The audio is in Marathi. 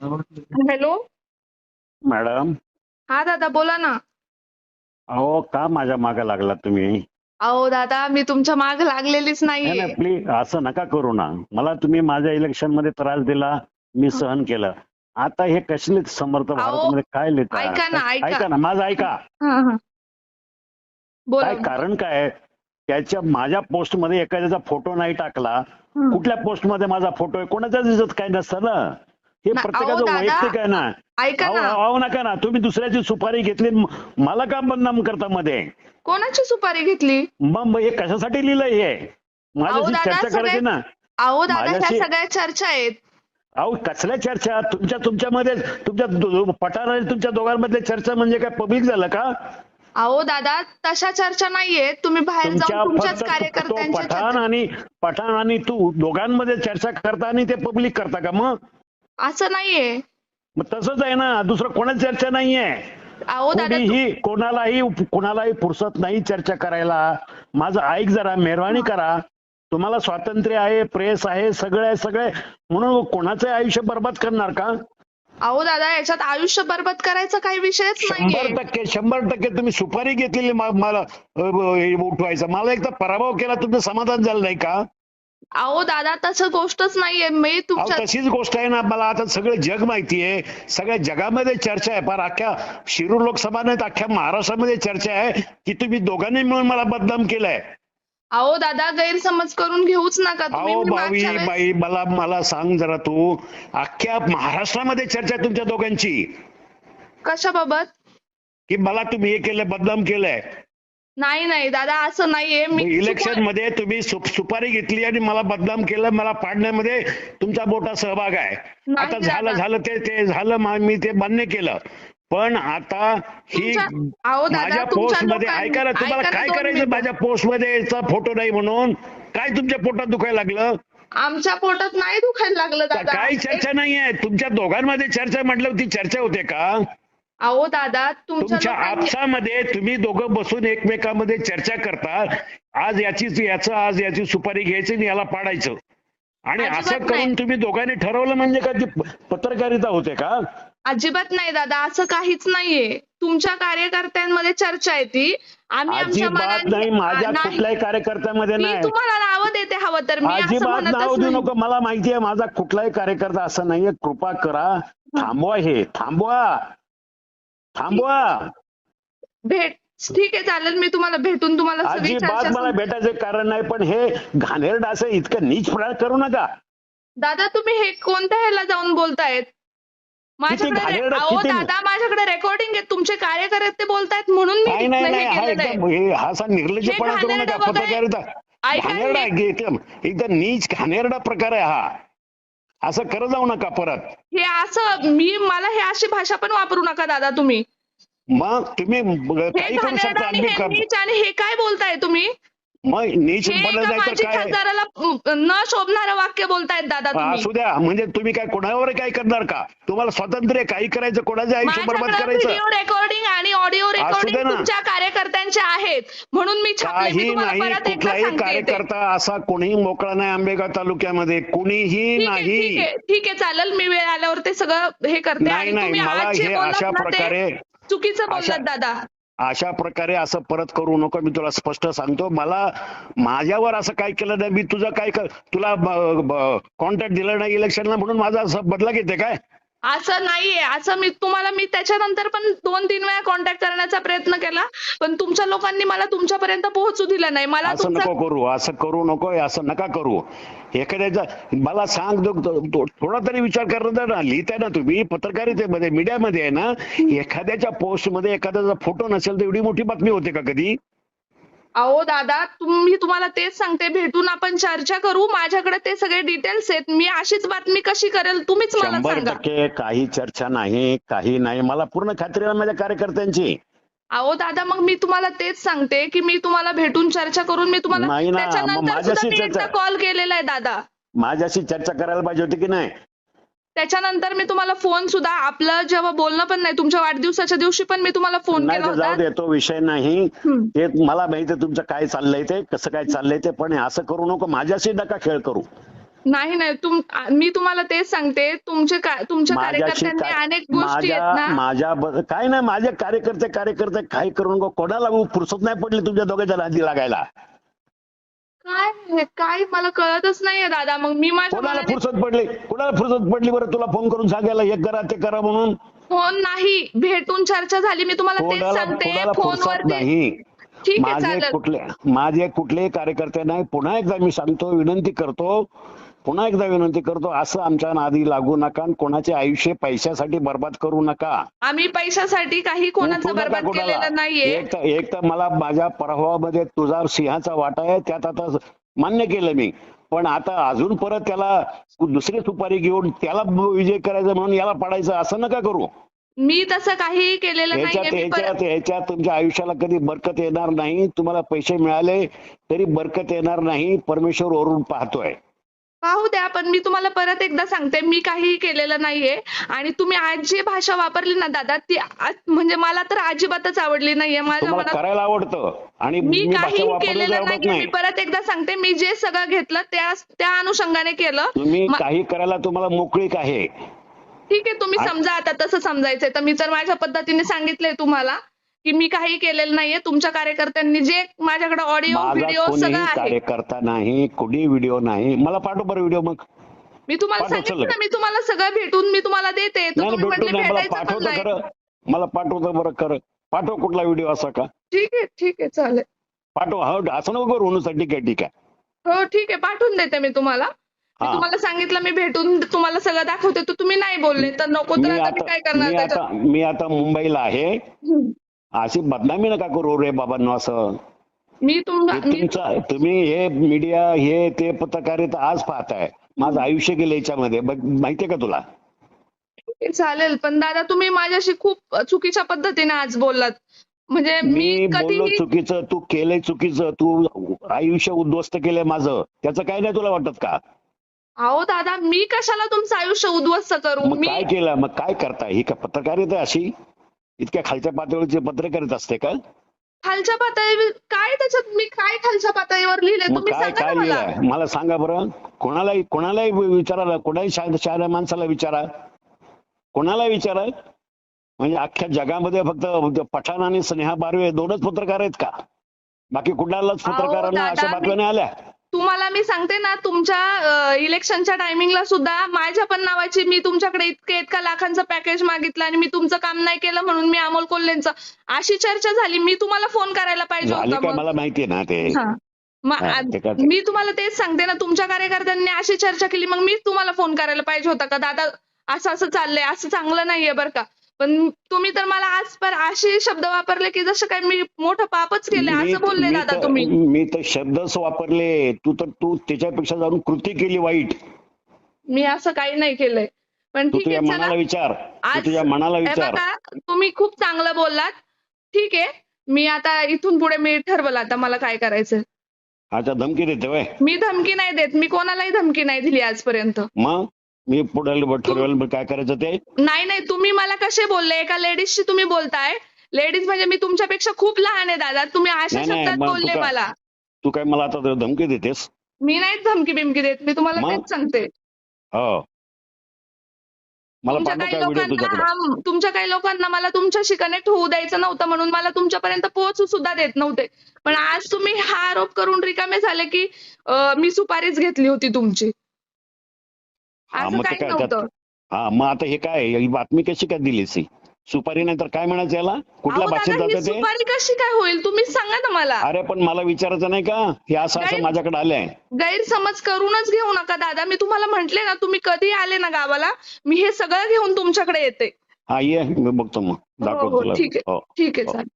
हॅलो? मॅडम? हा दादा बोला ना. अहो का माझ्या मागे लागला तुम्ही? अहो दादा मी तुमच्या माग लागलेलीच नाही नाहीये. नाही प्लीज असं नका करू ना. मला तुम्ही माझ्या इलेक्शनमध्ये त्रास दिला मी सहन केलं. आता हे कसले समर्थ भारतामध्ये काय लिहिता? ऐका ना, ऐका. ऐका. ना माझं ऐका. हा हा. बोला काय कारण काय त्याच्या माझ्या पोस्टमध्ये एखाद्याचा फोटो नाही टाकला. हं. कुठल्या पोस्टमध्ये माझा फोटो आहे? कोणाचा दिसत काय नसतं ना? हे प्रत्येकाचं वैयक्तिक आहे ना. ऐका अहो ना. अहो नका ना. तुम्ही दुसऱ्याची सुपारी घेतली मला का बदनाम करता मध्ये? कोणाची सुपारी घेतली? मग हे कशासाठी लिहिलंय हे? माझ्याशी दादा, चर्चा करायची ना. अहो दादा ह्या माझ्याशी- सगळ्या चर्चा आहेत. अहो कसल्या चर्चा? तुमच्या तुमच्यामध्ये तुमच्या पठाण आणि तुमच्या दोघांमधल्या चर्चा म्हणजे काय पब्लिक झालं का? अहो दादा तशा चर्चा नाहीये. तुम्ही बाहेर जाऊन तुमच्याच कार्यकर्त्यांच्या पठाण आणि पठाण आणि तू दोघांमध्ये चर्चा करता आणि ते पब्लिक करता का मग? असं नाहीये. मग तसंच आहे ना दुसरं कोणाची चर्चा नाहीये. अहो दादा कोणीही कोणालाही कोणालाही फुरसत नाही चर्चा करायला. माझं ऐक जरा मेहरबानी करा. तुम्हाला स्वातंत्र्य आहे प्रेस आहे सगळं आहे सगळं. म्हणून कोणाचं आयुष्य बर्बाद करणार का? अहो दादा याच्यात आयुष्य बरबाद करायचा काही विषयच शंभर नाहीये टक्के शंभर टक्के तुम्ही सुपारी घेतलेली मा- मला अ, ब- हे उठवायचं. मला एकदा पराभव केला तुमचं समाधान झालं नाही का? अहो दादा तसं गोष्टच नाहीये. मी अहो तुमच्या तशीच गोष्ट आहे ना. मला आता सगळं जग माहितीये. सगळ्या जगामध्ये चर्चा आहे. फार अख्ख्या शिरूर लोकसभा नाही तर अख्ख्या महाराष्ट्रामध्ये चर्चा आहे की तुम्ही दोघांनी मिळून मला बदनाम केलंय. अहो दादा गैरसमज करून घेऊच नका. तुम्ही अहो मी बाई मागच्या वेळेस- बाई मला मला सांग जरा तू. अख्ख्या महाराष्ट्रामध्ये चर्चा आहे तुमच्या दोघांची. कशाबाबत? की मला तुम्ही हे केलंय बदनाम केलंय. नाही नाही दादा असं नाहीये. मी इलेक्शनमध्ये तुम्ही सु- सुपारी घेतली आणि मला बदनाम केलं मला पाडण्यामध्ये तुमचा मोठा सहभाग आहे. आता. झालं झालं ते ते झालं मा- ते मान्य केलं. पण आता ही माझ्या पोस्टमध्ये ऐका ना तुम्हाला काय करायचं. माझ्या पोस्टमध्ये याचा फोटो नाही म्हणून काय तुमच्या पोटात दुखायला लागलं? आमच्या पोटात नाही दुखायला लागलं काही चर्चा नाहीये. तुमच्या दोघांमध्ये चर्चा म्हटलं ती चर्चा होते का? अहो दादा तुमच्या आपसामध्ये तुम्ही दोघं बसून एकमेकांमध्ये चर्चा करता आज याचीच याचं आज याची सुपारी घ्यायची आणि याला पाडायचं. आणि असं करून. तुम्ही दोघांनी ठरवलं म्हणजे का ती पत्रकारिता होते का? अजिबात नाही दादा. असं काहीच नाहीये. तुमच्या कार्यकर्त्यांमध्ये चर्चा आहे ती. आम्ही आमच्या नाही. माझ्या. कुठल्याही कार्यकर्त्यामध्ये नाही. तुम्हाला नावं देते हवं तर. मी अजिबात नाव देऊ नको. मला माहितीये माझा कुठलाही कार्यकर्ता असं नाहीये. कृपा करा. थांबवा हे. थांबवा. थांबवा. भेट ठीक आहे चालेल मी तुम्हाला भेटून तुम्हाला सगळी अजिबात चर्चा मला भेटायचं कारण नाही पण हे घाणेरडं असं इतकं नीच प्रकार करू नका. दादा तुम्ही हे कोणत्या ह्याला जाऊन बोलतायत? माझ्याकडे घाणेरडं, अहो किती- दादा माझ्याकडे रेकॉर्डिंग आहे. तुमचे कार्यकर्ते बोलतायत म्हणून मी नाही नाही हे नाही हा केलेलं आहे. एकदम हे हा असा निर्लज्जपणा करू घाणेरडं नका पत्रकारिता. ऐका घाणेरडा हे- आहे एकदम एकदम नीच घाणेरडा प्रकार आहे हा. असं करत जाऊ नका परत. हे असं मी मला हे अशी भाषा पण वापरू नका दादा तुम्ही. मग तुम्ही हे काही करू घाणेरडं शकता आणि आम्ही हे कर नीच आणि हे काय बोलताय तुम्ही? मग नाही तर काय? न शोभणारं वाक्य बोलतायत दादा तुम्ही. असू द्या. म्हणजे तुम्ही काय कोणावर काय करणार का? तुम्हाला स्वातंत्र्य काही करायचं कोणाचं आयुष्य बर्बाद करायचं? रेकॉर्डिंग आणि ऑडिओ रेकॉर्डिंग. तुमच्या कार्यकर्त्यांचे आहेत. म्हणून मी काही नाही. कुठलाही. कार्यकर्ता असा कोणीही मोकळा नाही आंबेगाव तालुक्यामध्ये. कुणीही नाही. ठीक आहे. चालेल. मी वेळ आल्यावर ते सगळं हे करते. नाही मला हे अशा प्रकारे चुकीचं बोललात दादा. अशा प्रकारे असं परत करू नको मी तुला स्पष्ट सांगतो. मला माझ्यावर असं काय केलं नाही मी तुझं काय तुला कॉन्टॅक्ट दिलं नाही इलेक्शनला म्हणून माझा असं बदला घेते काय? असं नाहीये. असं मी तुम्हाला मी त्याच्यानंतर पण दोन तीन वेळा कॉन्टॅक्ट करण्याचा प्रयत्न केला. पण तुमच्या लोकांनी मला तुमच्यापर्यंत पोहोचू दिलं नाही. मला असं नको करू. असं करू नको. असं नका करू. एखाद्याचा मला सांग थोडा तरी विचार करणार ना. लिहिताय ना तुम्ही. पत्रकारितेमध्ये मीडियामध्ये आहे ना. एखाद्याच्या पोस्टमध्ये एखाद्याचा फोटो नसेल तर एवढी मोठी बातमी होते का कधी? अहो दादा तुम्ही तुम्हाला तेच सांगते. भेटून आपण चर्चा करू. माझ्याकडे ते सगळे डिटेल्स आहेत. मी अशीच बातमी कशी करेल तुम्हीच मला शंभर सांगा. टक्के काही चर्चा नाही काही नाही. मला पूर्ण खात्री आहे माझ्या कार्यकर्त्यांची. अहो दादा मग मी तुम्हाला तेच सांगते की मी तुम्हाला भेटून चर्चा करून मी तुम्हाला नाही ना, मग त्याच्यानंतर सुद्धा माझ्याशी मी एकदा चर्चा- कॉल केलेला आहे दादा. माझ्याशी चर्चा करायला पाहिजे होती की नाही? त्याच्यानंतर मी तुम्हाला फोन सुद्धा आपलं जेव्हा बोलणं पण नाही तुमच्या वाढदिवसाच्या दिवशी पण मी तुम्हाला फोन नाही केला ते जाऊ होता. दे तो विषय नाही. ते मला माहिती आहे तुमचं काय चाललंय ते कसं काय चाललंय ते पण हे असं करू नको माझ्याशी नका खेळ करू. नाही नाही तुम आ- मी तुम्हाला तेच सांगते तुमचे का- तुमच्या माझ्याशी कार्यकर्त्यांनी काय अनेक गोष्टी आहेत माझ्या ना. माझ्या ब- काय नाही माझे कार्यकर्ते कार्यकर्ते काही करू नको. कोणाला फुरसत नाही पडली तुमच्या दोघांच्या नादी लागायला. काय हे- काय? मला कळतच नाहीये दादा. मग मी माझ्या कोणाला मनाने फुरसत पडली? कोणाला फुरसत पडली बरं? तुला फोन करून सांगायला हे करा ते करा म्हणून. फोन नाही. भेटून चर्चा झाली. मी तुम्हाला तेच कोणाला सांगते. कोणाला फुरसत फोनवरती नाही. ठीक आहे माझे चालेल. कुठले माझे कुठलेही कार्यकर्ते नाही. पुन्हा एकदा मी सांगतो विनंती करतो. पुन्हा एकदा विनंती करतो असं आमच्या नादी लागू नका आणि कोणाचे आयुष्य पैशासाठी बर्बाद करू नका. आम्ही पैशासाठी काही कोणाचं बरबाद. केलेलं नाहीये. एक तर एक तर मला माझ्या प्रभावामध्ये तुझा सिंहाचा वाटा आहे त्यात आता मान्य केलं मी. पण आता अजून परत त्याला दुसरी सुपारी घेऊन त्याला विजय करायचा म्हणून याला पडायचं असं नका करू. मी तसं काहीही केलेलं याच्यात नाहीये. मी परत- याच्यात याच्यात तुमच्या आयुष्याला कधी बरकत येणार नाही. तुम्हाला पैसे मिळाले तरी बरकत येणार नाही. परमेश्वर वरून पाहतोय. पाहू द्या पण मी तुम्हाला परत एकदा सांगते मी काहीही केलेलं नाहीये. आणि तुम्ही आज जी भाषा वापरली ना दादा ती म्हणजे मला तर अजिबातच आवडली नाहीये. माझ्या तुम्हाला मनात करायला आवडतं. आणि मी मी भाषा काहीही वापरली केलेलं आवडत नाहीये. मी नाही परत एकदा सांगते मी जे सगळं घेतलं त्या त्या अनुषंगाने केलं. तुम्ही मा- काही करायला तुम्हाला मोकळीक आहे. ठीक आहे तुम्ही समजा आता तसं समजायचंय. तर मी तर माझ्या पद्धतीने सांगितलंय तुम्हाला की मी काही केलेलं नाहीये. तुमच्या कार्यकर्त्यांनी जे माझ्याकडे ऑडिओ व्हिडिओ सगळं आहे. कार्यकर्ता नाही कुणी व्हिडिओ नाही. मला पाठव बरं व्हिडिओ मग. मी तुम्हाला सांगितलं. ना मी तुम्हाला सगळं भेटून मी तुम्हाला देते. मला भेटायचं पाठवतं मला बरं खरं. पाठव कुठला व्हिडिओ असा का? ठीक आहे ठीक आहे चालेल. पाठव हा असं नको करू ठीक आहे ठीक आहे. हो ठीक आहे पाठवून देते मी तुम्हाला. मी. तुम्हाला सांगितलं मी भेटून तुम्हाला सगळं दाखवते. तर तुम्ही नाही बोलले तर नको तर आता काय करणार मी आता मुंबईला आहे. अशी बदनामी नका करू रे बाबांनो असं. मी तुम मी तुमचं तुम्ही हे मीडिया हे ते पत्रकारिता आज पाहताय. माझं आयुष्य गेलं याच्यामध्ये. माहितीये का तुला? चालेल पण दादा तुम्ही माझ्याशी खूप चुकीच्या पद्धतीने आज बोललात. म्हणजे मी बोललो चुकीचं तू केलंय चुकीचं तू आयुष्य उद्ध्वस्त केलंय माझं. त्याचं काय नाही तुला वाटत का? अहो दादा मी कशाला तुमचं आयुष्य उद्ध्वस्त करू? काय केलं? मग काय करताय? ही का पत्रकारिता अशी? इतक्या खालच्या पातळीची पत्रकारिता असते का? खालच्या पातळीवर काय त्याच्यात? मी काय खालच्या पातळीवर लिहिले? मग तुम्ही काय सांगा काय ना मला लिहिलंय? मला. सांगा बरं. कोणालाही कोणालाही विचारा कोणाही शा- शहाण्या माणसाला विचारा. कोणाला विचारा? म्हणजे अख्ख्या जगामध्ये फक्त पठाण आणि स्नेहा बारवे दोनच पत्रकार आहेत का? बाकी कुणालाच अहो, पत्रकारांना दादा, अशा मी- बातम्या नाही आल्या. तुम्हाला मी सांगते ना तुमच्या इलेक्शनच्या टायमिंगला सुद्धा माझ्या पण नावाची मी तुमच्याकडे इतके इतका लाखांचं पॅकेज मागितलं आणि मी तुमचं काम नाही केलं म्हणून मी अमोल कोल्हेंचं. अशी चर्चा झाली मी तुम्हाला फोन करायला पाहिजे होता मला माहितीये ना ते. मी तुम्हाला तेच सांगते ना तुमच्या कार्यकर्त्यांनी अशी चर्चा केली मग मी तुम्हाला फोन करायला पाहिजे होता का? दादा असं असं चाललंय असं चांगलं नाहीये बरं का. पण तुम्ही तर मला आज पर असे शब्द वापरले की जसं काय मी मोठं पापच केलंय मी असं बोलले दादा तुम्ही. मी तर शब्दच वापरले तू तर तू त्याच्यापेक्षा जाऊन कृती केली वाईट. मी असं काही नाही केलंय. पण ठीक आहे मनाला विचार. आज- तुझ्या मनाला विचार. तुम्ही खूप चांगलं बोललात. ठीक आहे मी आता इथून पुढे मी ठरवलं आता मला काय करायचं अच्छा धमकी देते मी धमकी नाही देत मी कोणालाही धमकी नाही दिली आजपर्यंत. मग? मी पुढे ठरवेल मग काय करायचं ते. नाही नाही तुम्ही मला कसे बोलले? एका लेडीजशी तुम्ही बोलताय. लेडीज म्हणजे मी तुमच्यापेक्षा खूप लहान आहे दादा. तुम्ही अशा नाही, नाही, शब्दात मग बोलले मला. तू काय मला आता धमकी देतेस? मी नाही धमकी बिमकी देत मी तुम्हाला मग? तेच सांगते. हो. मला तुमच्या पाठव काही काय व्हिडिओ लोकांना तुझ्याकडे. आम- तुमच्या काही लोकांना मला तुमच्याशी कनेक्ट होऊ द्यायचं नव्हतं म्हणून मला तुमच्यापर्यंत पोहोचू सुद्धा देत नव्हते. पण आज तुम्ही हा आरोप करून रिकामे झाले की अं, मी सुपारीच घेतली होती तुमची. असं काही नव्हतं. हा मग आता हे काय ही बातमी कशी काय दिलीस ही? सुपारी नाही तर काय म्हणायचं याला? कुठल्या अहो भाषेत दादा ही जातं ते? सुपारी कशी काय होईल? तुम्ही सांगा ना मला. अरे पण मला विचारायचं नाही का? हे असं असं नाही. माझ्याकडे आलंय. गैरसमज करूनच घेऊ नका दादा. मी तुम्हाला म्हंटले ना तुम्ही कधी आले ना गावाला मी हे सगळं घेऊन तुमच्याकडे येते. हा ये मी बघतो मग. हो, दाखवतो हो, तुला. ठीक आहे. हो ठीक आहे हो. चालेल.